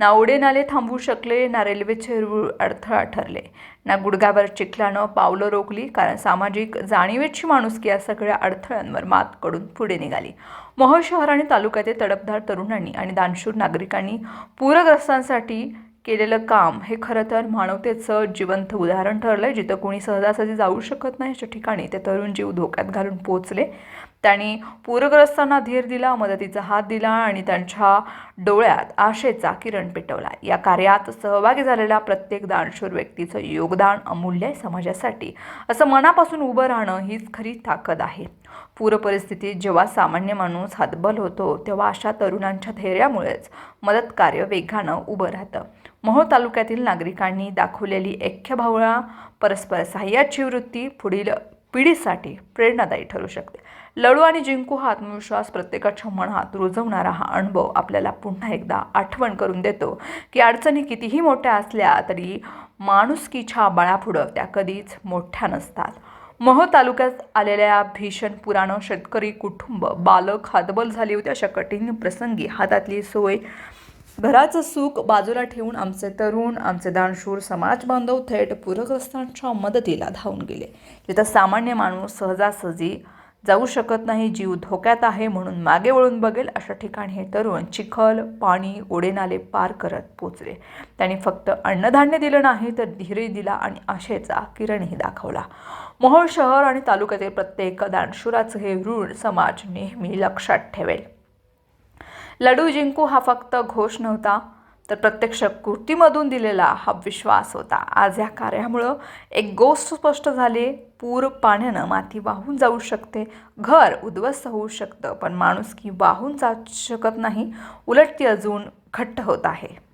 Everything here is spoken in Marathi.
ना उडे नाले थांबवू शकले ना रेल्वेचे रूळ अडथळा ठरले. ना गुडघ्यावर चिखलानं पावलं रोखली कारण सामाजिक जाणीवेची माणुसकी या सगळ्या अडथळ्यांवर मात करून पुढे निघाली. मोहोळ शहर आणि तालुक्यातील तडफदार तरुणांनी आणि दानशूर नागरिकांनी पूरग्रस्तांसाठी केलेलं काम हे खरं तर मानवतेचं जिवंत उदाहरण ठरलं आहे जिथं कोणी सहजासहजी जाऊ शकत नाही अशा ठिकाणी ते तरुण जीव धोक्यात घालून पोचले. त्यांनी पूरग्रस्तांना धीर दिला मदतीचा हात दिला आणि त्यांच्या डोळ्यात आशेचा किरण पेटवला. या कार्यात सहभागी झालेल्या प्रत्येक दानशूर व्यक्तीचं योगदान अमूल्य आहे समाजासाठी. असं मनापासून उभं राहणं हीच खरी ताकद आहे. पूर परिस्थितीत जेव्हा सामान्य माणूस हातबल होतो तेव्हा अशा तरुणांच्या धैर्यामुळेच मदत कार्य वेगानं उभं राहतं. मोहोळ तालुक्यातील नागरिकांनी दाखवलेली ऐक्यभावळा परस्पर सहाय्याची वृत्ती पुढील पिढीसाठी प्रेरणादायी ठरू शकते. लढू आणि जिंकू हा आत्मविश्वास प्रत्येकाच्या मनात रुजवणारा हा अनुभव आपल्याला पुन्हा एकदा आठवण करून देतो की अडचणी कितीही मोठ्या असल्या तरी माणुसकीच्या बळापुढं त्या कधीच मोठ्या नसतात. मोह तालुक्यात आलेल्या भीषण पुराणं शेतकरी कुटुंब बालक हातबल झाली होती अशा कठीण प्रसंगी हातातली सोय घराचं सुख बाजूला ठेवून आमचे तरुण आमचे दानशूर समाज बांधव थेट पूरग्रस्तांच्या मदतीला धावून गेले. जिथं सामान्य माणूस सहजासहजी जाऊ शकत नाही जीव धोक्यात आहे म्हणून मागे वळून बघेल अशा ठिकाणी हे तरुण चिखल पाणी ओढेनाले पार करत पोचले. त्यांनी फक्त अन्नधान्य दिलं नाही तर धीरही दिला आणि आशेचा किरणही दाखवला. मोहोळ शहर आणि तालुक्यातील प्रत्येक दानशुराचं हे ऋण समाज नेहमी लक्षात ठेवेल. लढू जिंकू हा फक्त घोष नव्हता तर प्रत्यक्ष कृतीमधून दिलेला हा विश्वास होता. आज या कार्यामुळं एक गोष्ट स्पष्ट झाली पूर पाण्यानं माती वाहून जाऊ शकते घर उद्ध्वस्त होऊ शकतं पण माणूस की वाहून जाऊ शकत नाही उलट ती अजून घट्ट होत आहे.